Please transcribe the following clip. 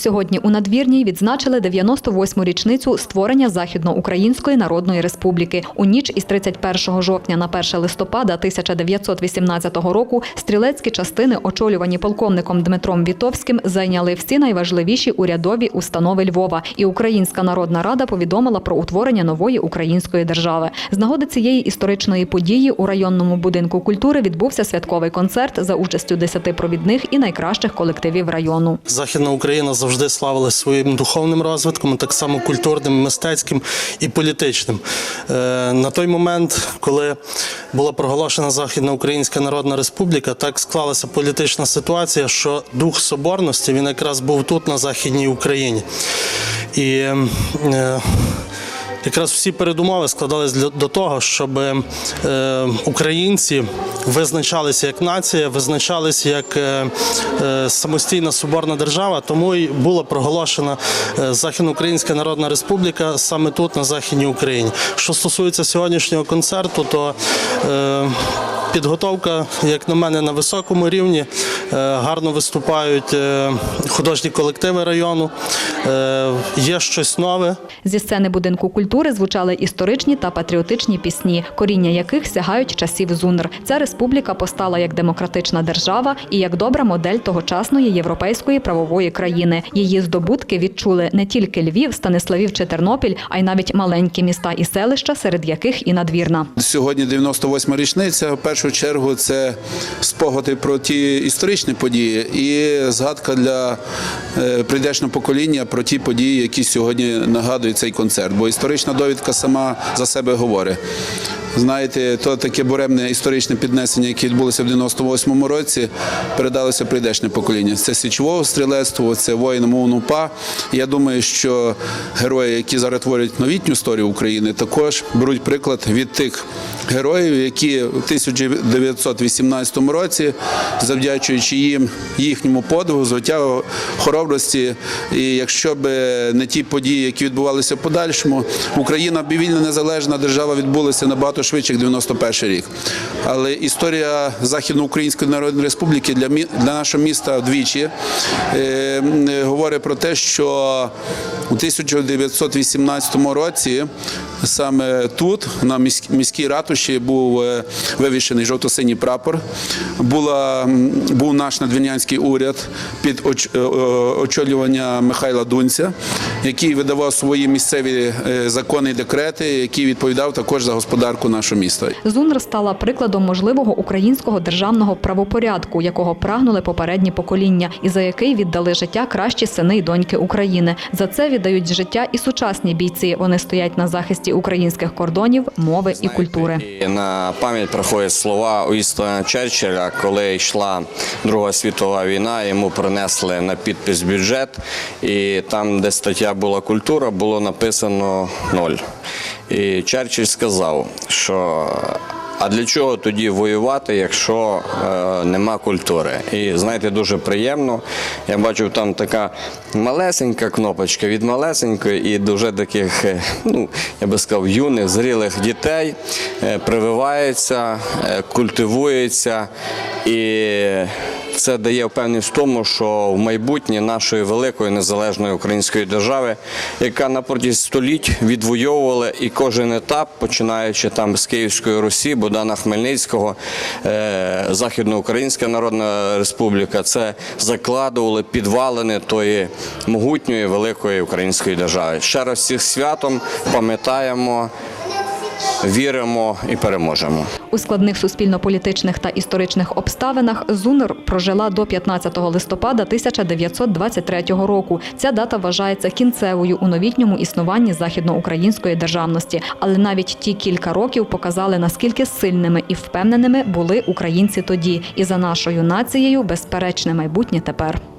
Сьогодні у надвірній відзначили 98-му річницю створення Західноукраїнської Народної Республіки. У ніч із 31 жовтня на 1 листопада 1918 року стрілецькі частини, очолювані полковником Дмитром Вітовським, зайняли всі найважливіші урядові установи Львова. І Українська Народна Рада повідомила про утворення нової української держави. З нагоди цієї історичної події у районному будинку культури відбувся святковий концерт за участю 10 провідних і найкращих колективів району. Західна Україна завжди славилась своїм духовним розвитком, так само культурним, мистецьким і політичним. Е, На той момент, коли була проголошена Західна Українська Народна Республіка, так склалася політична ситуація, що дух соборності він якраз був тут, на Західній Україні. І е, Якраз всі передумови складались до того, щоб е, українці визначалися як нація, визначалися як е, е, самостійна соборна держава. Тому і була проголошена Західноукраїнська Народна Республіка саме тут, на Західній Україні. Що стосується сьогоднішнього концерту, то Підготовка, як на мене, на високому рівні. Гарно виступають художні колективи району. Е, Є щось нове. Зі сцени будинку культури звучали історичні та патріотичні пісні, коріння яких сягають часів ЗУНР. Ця республіка постала як демократична держава і як добра модель тогочасної європейської правової країни. Її здобутки відчули не тільки Львів, Станиславів чи Тернопіль, а й навіть маленькі міста і селища, серед яких і надвірна. Сьогодні 98 річниця. В першу чергу це спогади про ті історичні події і згадка для е, прийдешнього покоління про ті події, які сьогодні нагадують цей концерт. Бо історична довідка сама за себе говорить. Знаєте, то таке буремне історичне піднесення, яке відбулося в 98-му році, передалося прийдешнє покоління. Це січового стрілецтво, це воїн МОН УПА. Я думаю, що герої, які зараз творять новітню історію України, також беруть приклад від тих героїв, які в 1918 році, завдячуючи їм їхньому подвигу, звиття хоробрості. І якщо б не ті події, які відбувалися в подальшому, Україна б вільна незалежна держава відбулася набагато швидше, як 91 рік. Але історія Західноукраїнської Народної Республіки для для нашого міста вдвічі е, говорить про те, що у 1918 році саме тут, на міськ- міській ратуші, був е, вивішений жовто-синій прапор. Була, був наш надвірнянський уряд під е, очолювання Михайла Дунця, який видавав свої місцеві е, закони і декрети, який відповідав також за господарку нашого міста. ЗУНР стала прикладом можливого українського державного правопорядку, якого прагнули попередні покоління, і за який віддали життя кращі сини й доньки України. За це віддають життя і сучасні бійці. Вони стоять на захисті українських кордонів, мови і культури. І на пам'ять приходять слова Уістона Черчилля, коли йшла Друга світова війна, йому принесли на підпис бюджет, і там, де стаття була культура, було написано ноль. І Черчилль сказав, що а для чого тоді воювати, якщо е, нема культури? І знаєте, дуже приємно. Я бачу, там така малесенька кнопочка від малесенької і дуже таких, е, ну я би сказав, юних, зрілих дітей е, прививається, е, культивується і. Це дає впевненість в тому, що в майбутнє нашої великої незалежної української держави, яка на протязі століть відвоювала і кожен етап, починаючи там з Київської Русі, Богдана Хмельницького, е, Західноукраїнська Народна Республіка, це закладували підвалини тої могутньої великої української держави. Ще раз всіх святом пам'ятаємо, віримо і переможемо. У складних суспільно-політичних та історичних обставинах ЗУНР прожила до 15 листопада 1923 року. Ця дата вважається кінцевою у новітньому існуванні західноукраїнської державності. Але навіть ті кілька років показали наскільки сильними і впевненими були українці тоді, і за нашою нацією безперечне майбутнє тепер.